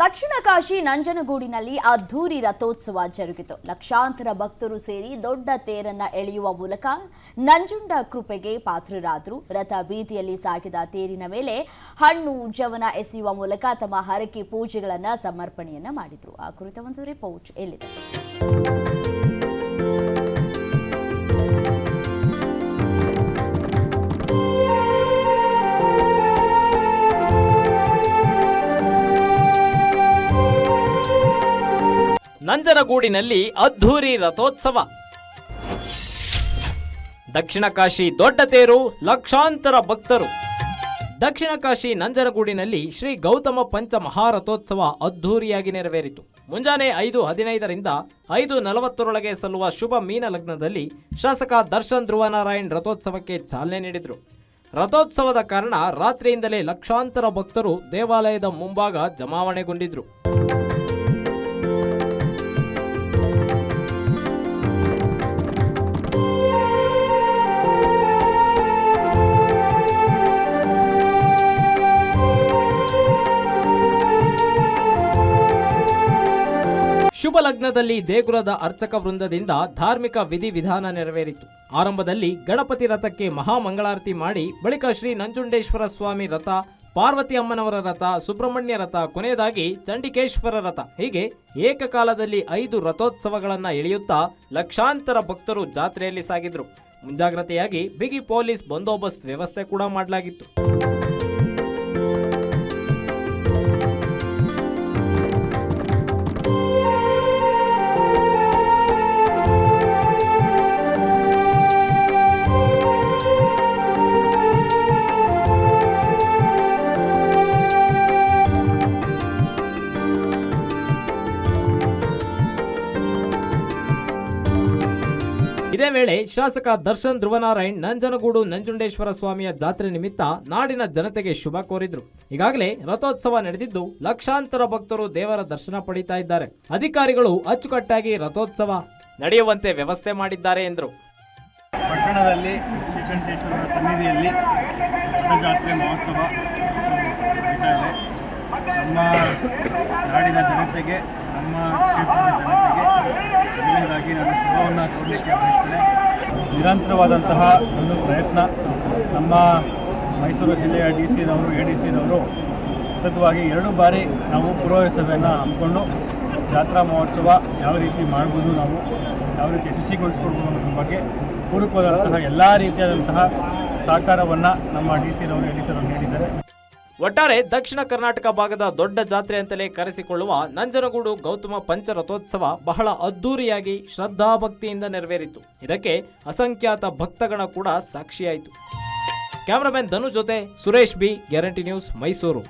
ದಕ್ಷಿಣ ಕಾಶಿ ನಂಜನಗೂಡಿನಲ್ಲಿ ಅದ್ಧೂರಿ ರಥೋತ್ಸವ ಜರುಗಿತು. ಲಕ್ಷಾಂತರ ಭಕ್ತರು ಸೇರಿ ದೊಡ್ಡ ತೇರನ್ನ ಎಳೆಯುವ ಮೂಲಕ ನಂಜುಂಡ ಕೃಪೆಗೆ ಪಾತ್ರರಾದರು. ರಥ ಬೀದಿಯಲ್ಲಿ ಸಾಗಿದ ತೇರಿನ ಮೇಲೆ ಹಣ್ಣು, ಜವನ ಎಸೆಯುವ ಮೂಲಕ ತಮ್ಮ ಹರಕೆ ಪೂಜೆಗಳನ್ನ ಸಮರ್ಪಣೆಯನ್ನ ಮಾಡಿದ್ರು. ಆ ಕುರಿತ ಒಂದು ರಿಪೋರ್ಟ್ ಎಲ್ಲಿದೆ? ನಂಜನಗೂಡಿನಲ್ಲಿ ಅದ್ಧೂರಿ ರಥೋತ್ಸವ. ದಕ್ಷಿಣ ಕಾಶಿ ದೊಡ್ಡ ತೇರು ಲಕ್ಷಾಂತರ ಭಕ್ತರು. ದಕ್ಷಿಣ ಕಾಶಿ ನಂಜನಗೂಡಿನಲ್ಲಿ ಶ್ರೀ ಗೌತಮ ಪಂಚ ಮಹಾರಥೋತ್ಸವ ಅದ್ಧೂರಿಯಾಗಿ ನೆರವೇರಿತು. ಮುಂಜಾನೆ ಐದು ಹದಿನೈದರಿಂದ ಐದು ನಲವತ್ತರೊಳಗೆ ಸಲ್ಲುವ ಶುಭ ಮೀನ ಲಗ್ನದಲ್ಲಿ ಶಾಸಕ ದರ್ಶನ್ ಧ್ರುವನಾರಾಯಣ್ ರಥೋತ್ಸವಕ್ಕೆ ಚಾಲನೆ ನೀಡಿದರು. ರಥೋತ್ಸವದ ಕಾರಣ ರಾತ್ರಿಯಿಂದಲೇ ಲಕ್ಷಾಂತರ ಭಕ್ತರು ದೇವಾಲಯದ ಮುಂಭಾಗ ಜಮಾವಣೆಗೊಂಡಿದ್ರು. ಶುಭ ಲಗ್ನದಲ್ಲಿ ದೇಗುಲದ ಅರ್ಚಕ ವೃಂದದಿಂದ ಧಾರ್ಮಿಕ ವಿಧಿವಿಧಾನ ನೆರವೇರಿತು. ಆರಂಭದಲ್ಲಿ ಗಣಪತಿ ರಥಕ್ಕೆ ಮಹಾಮಂಗಳಾರತಿ ಮಾಡಿ, ಬಳಿಕ ಶ್ರೀ ನಂಜುಂಡೇಶ್ವರ ಸ್ವಾಮಿ ರಥ, ಪಾರ್ವತಿ ಅಮ್ಮನವರ ರಥ, ಸುಬ್ರಹ್ಮಣ್ಯ ರಥ, ಕೊನೆಯದಾಗಿ ಚಂಡಿಕೇಶ್ವರ ರಥ. ಹೀಗೆ ಏಕಕಾಲದಲ್ಲಿ ಐದು ರಥೋತ್ಸವಗಳನ್ನು ಎಳೆಯುತ್ತಾ ಲಕ್ಷಾಂತರ ಭಕ್ತರು ಜಾತ್ರೆಯಲ್ಲಿ ಸಾಗಿದ್ರು. ಮುಂಜಾಗ್ರತೆಯಾಗಿ ಬಿಗಿ ಪೊಲೀಸ್ ಬಂದೋಬಸ್ತ್ ವ್ಯವಸ್ಥೆ ಕೂಡ ಮಾಡಲಾಗಿತ್ತು. ಇದೇ ವೇಳೆ ಶಾಸಕ ದರ್ಶನ್ ಧ್ರುವನಾರಾಯಣ್, ನಂಜನಗೂಡು ನಂಜುಂಡೇಶ್ವರ ಸ್ವಾಮಿಯ ಜಾತ್ರೆ ನಿಮಿತ್ತ ನಾಡಿನ ಜನತೆಗೆ ಶುಭ ಕೋರಿದ್ರು. ಈಗಾಗಲೇ ರಥೋತ್ಸವ ನಡೆದಿದ್ದು ಲಕ್ಷಾಂತರ ಭಕ್ತರು ದೇವರ ದರ್ಶನ ಪಡಿತಾ ಇದ್ದಾರೆ. ಅಧಿಕಾರಿಗಳು ಅಚ್ಚುಕಟ್ಟಾಗಿ ರಥೋತ್ಸವ ನಡೆಯುವಂತೆ ವ್ಯವಸ್ಥೆ ಮಾಡಿದ್ದಾರೆ ಎಂದರು. ಪಟ್ಟಣದಲ್ಲಿ ಶ್ರೀಕಂಠೇಶ್ವರ ಸನ್ನಿಧಿಯಲ್ಲಿ ರಥಜಾತ್ರೆ ಮಹೋತ್ಸವ ನಮ್ಮ ನಾಡಿನ ಜನತೆಗೆ, ನಮ್ಮ ಕ್ಷೇತ್ರದ ಜನತೆಗೆ ಮೊದಲನೇದಾಗಿ ನಾನು ಶುಭವನ್ನು ಕೋರಲಿಕ್ಕೆ ಬಯಸ್ತೇನೆ. ನಿರಂತರವಾದಂತಹ ಒಂದು ಪ್ರಯತ್ನ ನಮ್ಮ ಮೈಸೂರು ಜಿಲ್ಲೆಯ ಡಿ ಸಿದವರು ಎ ಡಿ ಸಿದವರು ಸತತವಾಗಿ ಎರಡು ಬಾರಿ ನಾವು ಪೂರ್ವ ಸಭೆಯನ್ನು ಹಮ್ಮಿಕೊಂಡು ಜಾತ್ರಾ ಮಹೋತ್ಸವ ಯಾವ ರೀತಿ ಮಾಡ್ಬೋದು ನಾವು, ಯಾವ ರೀತಿ ಯಶಸ್ವಿಗೊಳಿಸ್ಕೊಡ್ಬೋದು ಅನ್ನೋದ್ರ ಬಗ್ಗೆ ಪೂರಕವಾದಂತಹ ಎಲ್ಲ ರೀತಿಯಾದಂತಹ ಸಹಕಾರವನ್ನು ನಮ್ಮ ಡಿ ಸಿರವರು ಎ ಡಿ ಸಿರವರು ನೀಡಿದ್ದಾರೆ. ಒಟ್ಟಾರೆ ದಕ್ಷಿಣ ಕರ್ನಾಟಕ ಭಾಗದ ದೊಡ್ಡ ಜಾತ್ರೆ ಅಂತಲೇ ಕರೆಸಿಕೊಳ್ಳುವ ನಂಜನಗೂಡು ಗೌತಮ ಪಂಚರಥೋತ್ಸವ ಬಹಳ ಅದ್ದೂರಿಯಾಗಿ ಶ್ರದ್ಧಾಭಕ್ತಿಯಿಂದ ನೆರವೇರಿತು. ಇದಕ್ಕೆ ಅಸಂಖ್ಯಾತ ಭಕ್ತಗಣ ಕೂಡ ಸಾಕ್ಷಿಯಾಯಿತು. ಕ್ಯಾಮರಾಮನ್ ಧನು ಜೊತೆ Suresh B, guarantee news Mysuru.